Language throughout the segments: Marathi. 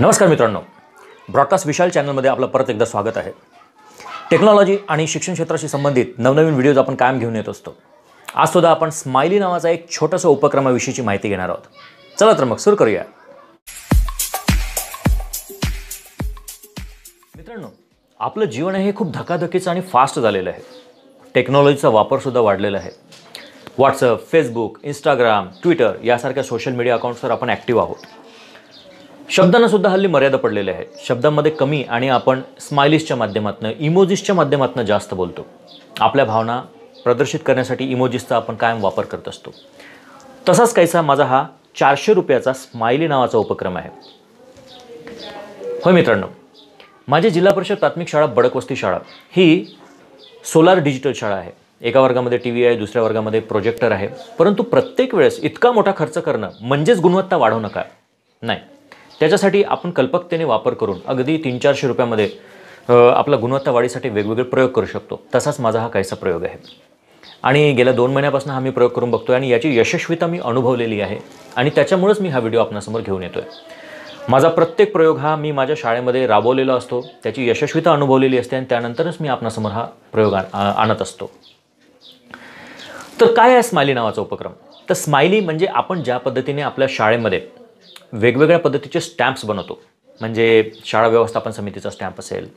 नमस्कार मित्रांनो. ब्रॉडकास्ट विशाल चॅनलमध्ये आपलं परत एकदा स्वागत आहे. टेक्नॉलॉजी आणि शिक्षण क्षेत्राशी संबंधित नवनवीन व्हिडिओज आपण कायम घेऊन येत असतो. आज सुद्धा आपण स्माइली नावाचा एक छोटंसं उपक्रमाविषयीची माहिती घेणार आहोत. चला तर मग सुरू करूया. मित्रांनो आपलं जीवन हे खूप धकाधकीचं आणि फास्ट झालेलं आहे. टेक्नॉलॉजीचा वापरसुद्धा वाढलेला आहे. व्हॉट्सअप फेसबुक इंस्टाग्राम ट्विटर यासारख्या सोशल मीडिया अकाउंट्सवर आपण ॲक्टिव्ह आहोत. शब्दांना सुद्धा हल्ली मर्यादा पडलेल्या आहेत शब्दांमध्ये कमी आणि आपण स्माइलिशच्या माध्यमातून इमोजिसच्या माध्यमातून जास्त बोलतो. आपल्या भावना प्रदर्शित करण्यासाठी इमोजिसचा आपण कायम वापर करत असतो. तसाच काहीसा माझा हा चारशे रुपयाचा स्माइली नावाचा उपक्रम आहे. होय मित्रांनो माझी जिल्हा परिषद प्राथमिक शाळा बडकवस्ती शाळा. ही सोलार डिजिटल शाळा आहे. एका वर्गामध्ये टी व्ही आहे दुसऱ्या वर्गामध्ये प्रोजेक्टर आहे. परंतु प्रत्येक वेळेस इतका मोठा खर्च करणं म्हणजेच गुणवत्ता वाढवू नका नाही. त्याच्यासाठी आपण कल्पकतेने वापर करून अगदी तीन चारशे रुपयामध्ये आपला गुणवत्ता वाढीसाठी वेगवेगळे प्रयोग करू शकतो. तसाच माझा हा काहीसा प्रयोग आहे. आणि गेल्या दोन महिन्यापासून हा मी प्रयोग करून बघतो आणि याची यशस्वीता मी अनुभवलेली आहे आणि त्याच्यामुळेच मी हा व्हिडिओ आपणासमोर घेऊन येतो आहे माझा प्रत्येक प्रयोग हा मी माझ्या शाळेमध्ये राबवलेला असतो. त्याची यशस्वीता अनुभवलेली असते आणि त्यानंतरच मी आपणासमोर हा प्रयोग आण- आणत असतो. तर काय आहे स्माइली नावाचा उपक्रम? तर स्माइली म्हणजे आपण ज्या पद्धतीने आपल्या शाळेमध्ये वेगवेगळ्या पद्धतीचे स्टॅम्प्स बनवतो. म्हणजे शाळा व्यवस्थापन समितीचा स्टॅम्प असेल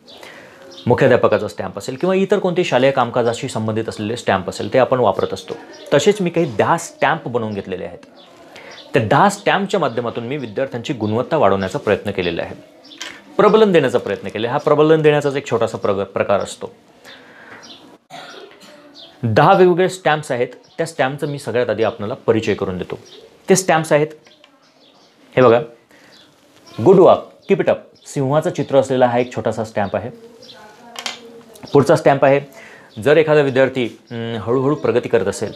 मुख्याध्यापकाचा स्टॅम्प असेल किंवा इतर कोणते शालेय कामकाजाशी संबंधित असलेले स्टॅम्प असेल ते आपण वापरत असतो. तसेच मी काही दहा स्टॅम्प बनवून घेतलेले आहेत. त्या दहा स्टॅम्पच्या माध्यमातून मी विद्यार्थ्यांची गुणवत्ता वाढवण्याचा प्रयत्न केलेला आहे. प्रबलन देण्याचा प्रयत्न केला हा प्रबलन देण्याचाच एक छोटासा प्रग प्रकार असतो. दहा वेगवेगळे स्टॅम्प्स आहेत. त्या स्टॅम्पचं मी सगळ्यात आधी आपल्याला परिचय करून देतो. ते स्टॅम्प्स आहेत हे बघा. Good work keep it up सिंहाचं चित्र असलेला हा एक छोटासा स्टॅम्प आहे. पुढचा स्टॅम्प आहे जर एखादा विद्यार्थी हळूहळू प्रगती करत असेल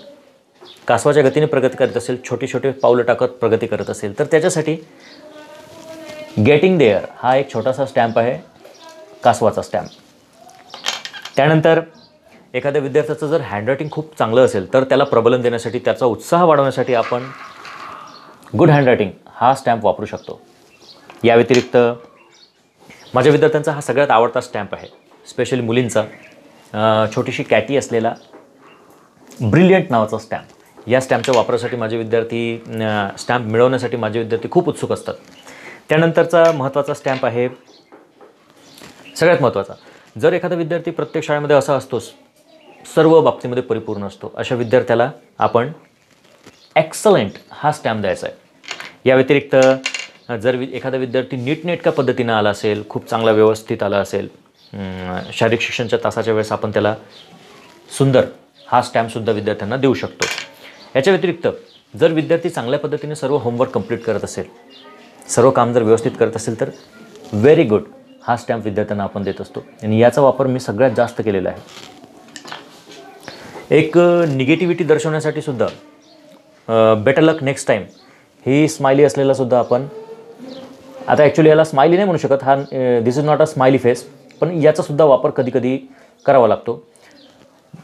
कासवाच्या गतीने प्रगती करत असेल छोटे छोटे पावलं टाकत प्रगती करत असेल तर त्याच्यासाठी गेटिंग देअर हा एक छोटासा स्टॅम्प आहे कासवाचा स्टॅम्प त्यानंतर एखाद्या विद्यार्थ्याचं जर हँडरायटिंग खूप चांगलं असेल तर त्याला प्रबलन देण्यासाठी त्याचा उत्साह वाढवण्यासाठी आपण गुड हँडरायटिंग हा स्टॅम्प वापरू शकतो. या व्यतिरिक्त माझ्या विद्यार्थ्यांचा हा सगळ्यात आवडता स्टॅम्प आहे स्पेशली मुलींचा छोटीशी कॅटी असलेला ब्रिलियंट नावाचा स्टॅम्प. या स्टॅम्पच्या वापरासाठी माझे विद्यार्थी स्टॅम्प मिळवण्यासाठी माझे विद्यार्थी खूप उत्सुक असतात. त्यानंतरचा महत्त्वाचा स्टॅम्प आहे सगळ्यात महत्त्वाचा. जर एखादा विद्यार्थी प्रत्येक शाळेमध्ये असा असतोच सर्व बाबतीमध्ये परिपूर्ण असतो अशा विद्यार्थ्याला आपण एक्सलंट हा स्टॅम्प द्यायचा आहे. या व्यतिरिक्त जर वि एखादा विद्यार्थी नीटनेटक्या पद्धतीनं आला असेल खूप चांगला व्यवस्थित आला असेल शारीरिक शिक्षणच्या तासाच्या वेळेस आपण त्याला सुंदर हा स्टॅम्पसुद्धा विद्यार्थ्यांना देऊ शकतो. याच्या व्यतिरिक्त जर विद्यार्थी चांगल्या पद्धतीने सर्व होमवर्क कंप्लीट करत असेल सर्व काम जर व्यवस्थित करत असेल तर व्हेरी गुड हा स्टॅम्प विद्यार्थ्यांना आपण देत असतो. आणि याचा वापर मी सगळ्यात जास्त केलेला आहे. एक निगेटिव्हिटी दर्शवण्यासाठी सुद्धा बेटर लक नेक्स्ट टाईम ही स्माइली असलेला सुद्धा आपण आता ॲक्च्युली याला स्माइली नाही म्हणू शकत हा this is not a smiley face पण याचासुद्धा वापर कधीकधी करावा लागतो.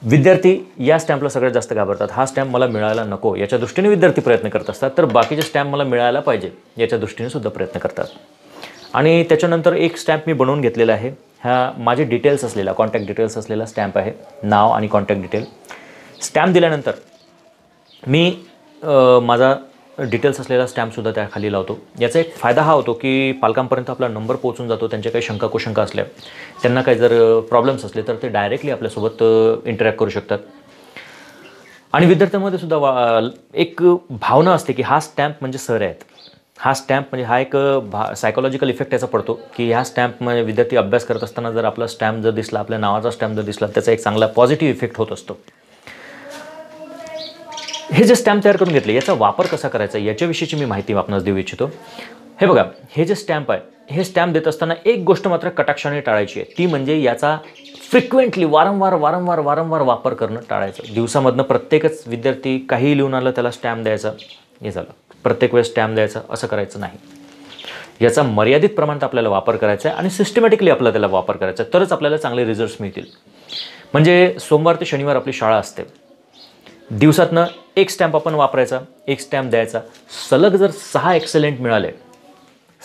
विद्यार्थी या स्टॅम्पला सगळ्यात जास्त घाबरतात. हा स्टॅम्प मला मिळायला नको. याच्या दृष्टीने विद्यार्थी प्रयत्न करत असतात तर बाकीचे स्टॅम्प मला मिळायला पाहिजे. याच्या दृष्टीने सुद्धा प्रयत्न करतात. आणि त्याच्यानंतर एक स्टॅम्प मी बनवून घेतलेला आहे. हा माझे डिटेल्स असलेला कॉन्टॅक्ट डिटेल्स असलेला स्टॅम्प आहे. नाव आणि कॉन्टॅक्ट डिटेल स्टॅम्प दिल्यानंतर मी माझा डिटेल्स असलेला स्टॅम्पसुद्धा त्या खाली लावतो. याचा एक फायदा हा होतो की पालकांपर्यंत आपला नंबर पोहोचून जातो त्यांच्या काही शंका कुशंका असल्या. त्यांना काही जर प्रॉब्लेम्स असले तर ते डायरेक्टली आपल्यासोबत इंटरॅक्ट करू शकतात. आणि विद्यार्थ्यांमध्ये सुद्धा वा एक भावना असते की हा स्टॅम्प म्हणजे सर आहेत. हा स्टॅम्प म्हणजे हा एक भा सायकोलॉजिकल इफेक्ट याचा पडतो की ह्या स्टॅम्प म्हणजे विद्यार्थी अभ्यास करत असताना जर आपला स्टॅम्प जर दिसला आपल्या नावाचा स्टॅम्प जर दिसला त्याचा एक चांगला पॉझिटिव्ह इफेक्ट होत असतो. हे जे स्टॅम्प तयार करून घेतले याचा वापर कसा करायचा याच्याविषयीची मी माहिती आपणास देऊ इच्छितो. हे बघा हे जे स्टॅम्प आहे हे स्टॅम्प देत असताना एक गोष्ट मात्र कटाक्षाने टाळायची आहे. ती म्हणजे याचा फ्रिक्वेंटली वारंवार वारंवार वारंवार वापर करणं टाळायचं. दिवसामधनं प्रत्येकच विद्यार्थी काहीही लिहून आलं त्याला स्टॅम्प द्यायचा. हे झालं. प्रत्येक वेळेस स्टॅम्प द्यायचा असं करायचं नाही. याचा मर्यादित प्रमाणात आपल्याला वापर करायचा आहे आणि सिस्टमॅटिकली आपला त्याला वापर करायचा आहे. तरच आपल्याला चांगले रिझल्ट्स मिळतील. म्हणजे सोमवार ते शनिवार आपली शाळा असते. दिवसातनं एक स्टॅम्प आपण वापरायचा एक स्टॅम्प द्यायचा. सलग जर सहा एक्सलेंट मिळाले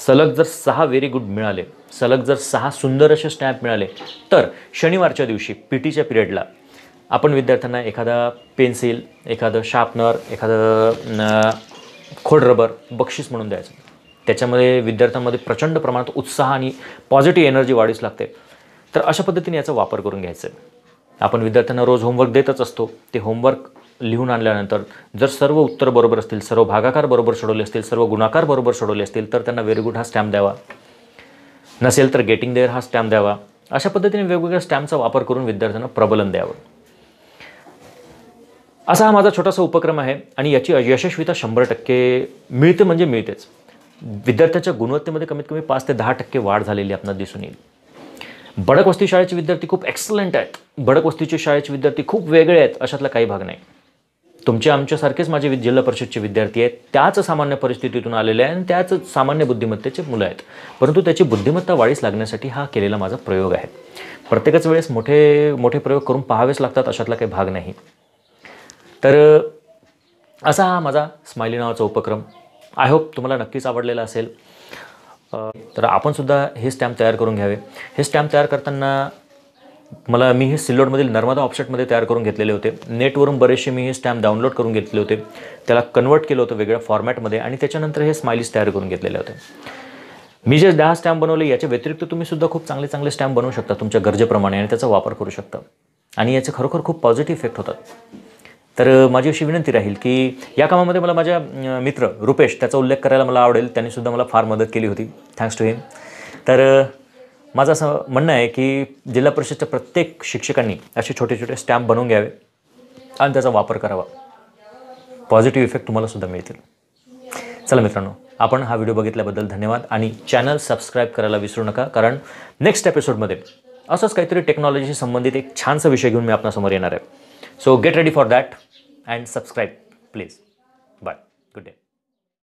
सलग जर सहा व्हेरी गुड मिळाले सलग जर सहा सुंदर असे स्टॅम्प मिळाले तर शनिवारच्या दिवशी पी टीच्या पिरियडला आपण विद्यार्थ्यांना एखादा पेन्सिल एखादं शार्पनर एखादं खोड रबर बक्षीस म्हणून द्यायचं. त्याच्यामध्ये विद्यार्थ्यांमध्ये प्रचंड प्रमाणात उत्साह आणि पॉझिटिव्ह एनर्जी वाढीस लागते. तर अशा पद्धतीने याचा वापर करून घ्यायचा. आहे आपण विद्यार्थ्यांना रोज होमवर्क देतच असतो. ते होमवर्क लिहून आणल्यानंतर जर सर्व उत्तर बरोबर असतील सर्व भागाकार बरोबर सोडवले असतील सर्व गुणाकार बरोबर सोडवले असतील तर त्यांना व्हेरी गुड हा स्टॅम्प द्यावा. नसेल तर गेटिंग देअर हा स्टॅम्प द्यावा. अशा पद्धतीने वेगवेगळ्या स्टॅम्पचा वापर करून विद्यार्थ्यांना प्रबलन द्यावं. असा हा माझा छोटासा उपक्रम आहे आणि याची यशस्वीता शंभर टक्के मिळते म्हणजे मिळतेच. विद्यार्थ्याच्या गुणवत्तेमध्ये कमीत कमी पाच ते दहा टक्के वाढ झालेली आपल्याला दिसून येईल. बडक वस्ती शाळेचे विद्यार्थी खूप एक्सलंट आहेत. बडक वस्तीचे शाळेचे विद्यार्थी खूप वेगळे आहेत अशातला काही भाग नाही. तुमचे आमच्यासारखेच माझे वि- जिल्हा परिषदचे विद्यार्थी आहेत. त्याच सामान्य परिस्थितीतून आलेले आहे आणि त्याच सामान्य बुद्धिमत्तेचे मुलं आहेत. परंतु त्याची बुद्धिमत्ता वाढीस लागण्यासाठी हा केलेला माझा प्रयोग आहे. प्रत्येकच वेळेस मोठे मोठे प्रयोग करून पाहावेच लागतात अशातला काही भाग नाही. तर असा हा माझा स्माइली नावाचा उपक्रम. आय होप तुम्हाला नक्कीच आवडलेला असेल. तर आपणसुद्धा हे स्टॅम्प तयार करून घ्यावे. हे स्टॅम्प तयार करताना मला मी हे सिल्लोडमधील नर्मदा ऑफसेटमध्ये तयार करून घेतलेले होते. नेटवरून बरेचसे मी हे स्टॅम्प डाउनलोड करून घेतले होते. त्याला कन्वर्ट केलं होतं वेगळ्या फॉर्मॅटमध्ये आणि त्याच्यानंतर हे स्माइलीज तयार करून घेतलेले होते. मी जे दहा स्टॅम्प बनवले याच्या व्यतिरिक्त तुम्ही सुद्धा खूप चांगले चांगले स्टॅम्प बनवू शकता तुमच्या गरजेप्रमाणे आणि त्याचा वापर करू शकता. आणि याचे खरोखर खूप पॉझिटिव्ह इफेक्ट होतात. तर माझी अशी विनंती राहील की या कामामध्ये मला माझ्या मित्र रुपेश त्याचा उल्लेख करायला मला आवडेल. त्यांनी सुद्धा मला फार मदत केली होती. थँक्स टू हिम तर माझं असं म्हणणं आहे की जिल्हा परिषदच्या प्रत्येक शिक्षकांनी असे छोटे छोटे स्टॅम्प बनवून घ्यावे आणि त्याचा वापर करावा. पॉझिटिव्ह इफेक्ट तुम्हाला सुद्धा मिळतील. चला मित्रांनो आपण हा व्हिडिओ बघितल्याबद्दल धन्यवाद आणि चॅनल सबस्क्राईब करायला विसरू नका कारण नेक्स्ट एपिसोडमध्ये असंच काहीतरी टेक्नॉलॉजीशी संबंधित एक छानसा विषय घेऊन मी आपल्यासमोर येणार आहे. So get ready for that and subscribe please bye good day